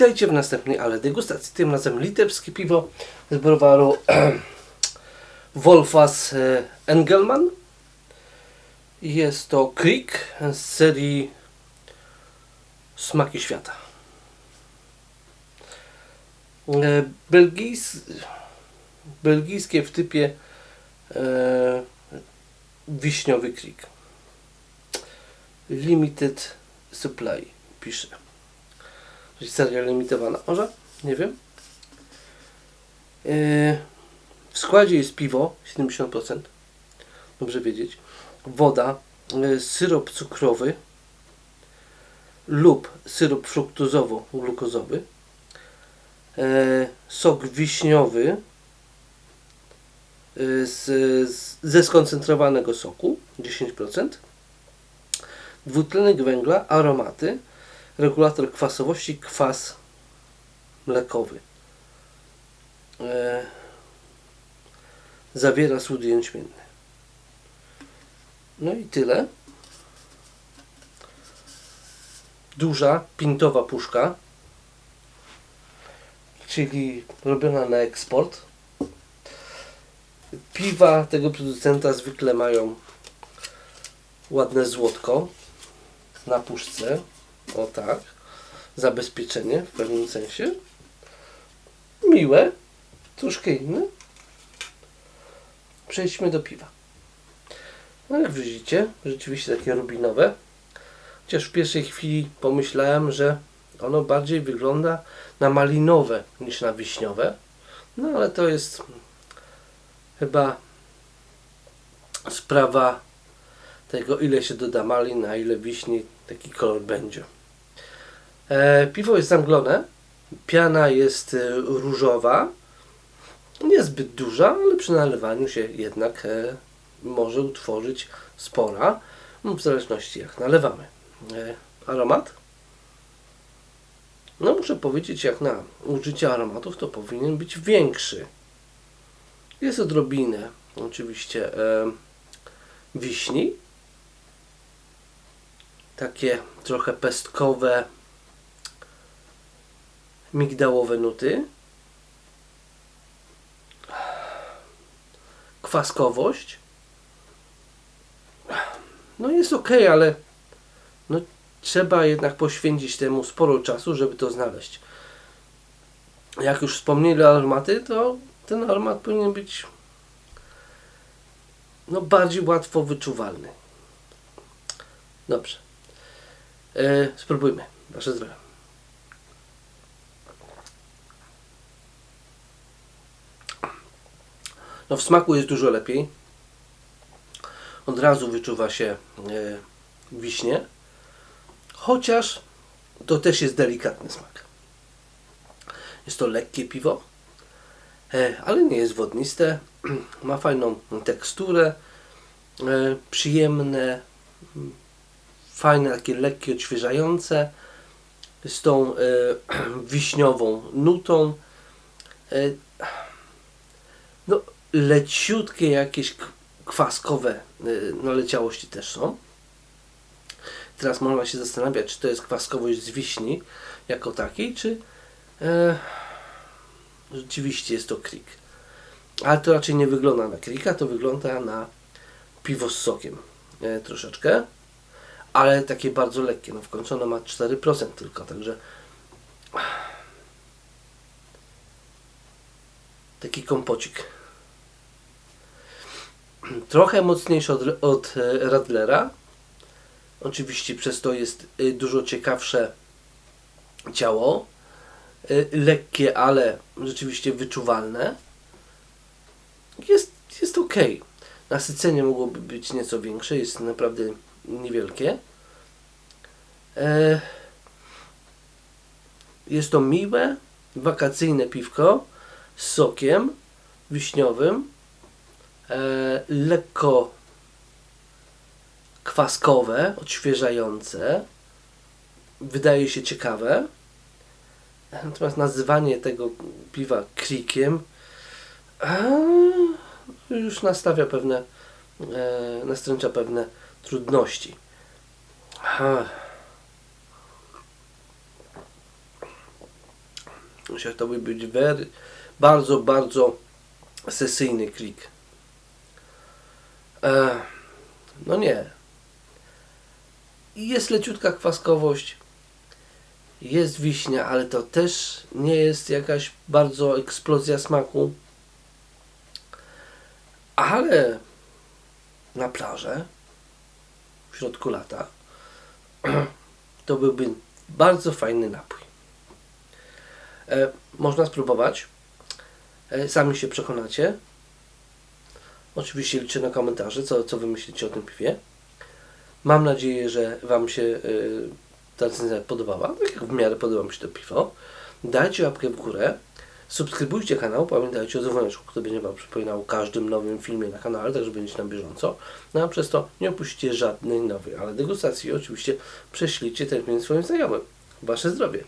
Witajcie w następnej ale degustacji. Tym razem litewskie piwo z browaru Wolfas e, Engelmann. Jest to Krieg z serii Smaki Świata. E, Belgijs, belgijskie w typie e, wiśniowy Krieg. Limited Supply pisze. Seria limitowana. Może? Nie wiem. Yy, w składzie jest piwo 70%. Dobrze wiedzieć. Woda, yy, syrop cukrowy lub syrop fruktozowo-glukozowy. Yy, sok wiśniowy z, z, ze skoncentrowanego soku 10%. Dwutlenek węgla, aromaty regulator kwasowości, kwas mlekowy. E, zawiera słód jęczmienny. No i tyle. Duża, pintowa puszka, czyli robiona na eksport. Piwa tego producenta zwykle mają ładne złotko na puszce. O tak. Zabezpieczenie w pewnym sensie. Miłe. Troszkę inne. Przejdźmy do piwa. No jak widzicie, rzeczywiście takie rubinowe. Chociaż w pierwszej chwili pomyślałem, że ono bardziej wygląda na malinowe niż na wiśniowe. No ale to jest chyba sprawa tego, ile się doda malin, a ile wiśni, taki kolor będzie. E, piwo jest zamglone, piana jest e, różowa, niezbyt duża, ale przy nalewaniu się jednak e, może utworzyć spora, no, w zależności jak nalewamy. Aromat? No muszę powiedzieć, jak na użycie aromatów to powinien być większy. Jest odrobinę oczywiście wiśni, takie trochę pestkowe, migdałowe nuty, kwaskowość. No jest ok, ale no, trzeba jednak poświęcić temu sporo czasu, żeby to znaleźć. Jak już wspomnieli aromaty, to ten aromat powinien być no, bardziej łatwo wyczuwalny. Dobrze. E, spróbujmy. Wasze zdrowie. No w smaku jest dużo lepiej. Od razu wyczuwa się e, wiśnie. Chociaż to też jest delikatny smak. Jest to lekkie piwo, e, ale nie jest wodniste. Ma fajną teksturę, e, przyjemne, fajne, takie lekkie, odświeżające z tą wiśniową nutą. No, leciutkie jakieś kwaskowe e, naleciałości też są. Teraz można się zastanawiać, czy to jest kwaskowość z wiśni jako takiej, czy e, rzeczywiście jest to krik. Ale to raczej nie wygląda na krika, to wygląda na piwo z sokiem e, troszeczkę ale takie bardzo lekkie. No w końcu ono ma 4% tylko, także taki kompocik. Trochę mocniejszy od, od e, Radlera. Oczywiście przez to jest e, dużo ciekawsze ciało. E, lekkie, ale rzeczywiście wyczuwalne. Jest, jest ok. Nasycenie mogłoby być nieco większe, jest naprawdę niewielkie. Jest to miłe, wakacyjne piwko z sokiem wiśniowym, lekko kwaskowe, odświeżające. Wydaje się ciekawe. Natomiast nazywanie tego piwa krikiem już nastawia pewne, e, nastręcza pewne trudności. Musiał to by być very, bardzo, bardzo sesyjny klik. E, no nie. Jest leciutka kwaskowość, jest wiśnia, ale to też nie jest jakaś bardzo eksplozja smaku. Ale na plażę w środku lata to byłby bardzo fajny napój. E, można spróbować. E, sami się przekonacie. Oczywiście liczę na komentarze, co, co wy myślicie o tym piwie. Mam nadzieję, że Wam się y, ta recenzja podobała. Tak jak w miarę podoba mi się to piwo. Dajcie łapkę w górę. Subskrybujcie kanał. Pamiętajcie o dzwoneczku, który będzie Wam przypominał o każdym nowym filmie na kanale, tak że będziecie na bieżąco. No a przez to nie opuścicie żadnej nowej, ale degustacji oczywiście prześlijcie między swoim znajomym. Wasze zdrowie.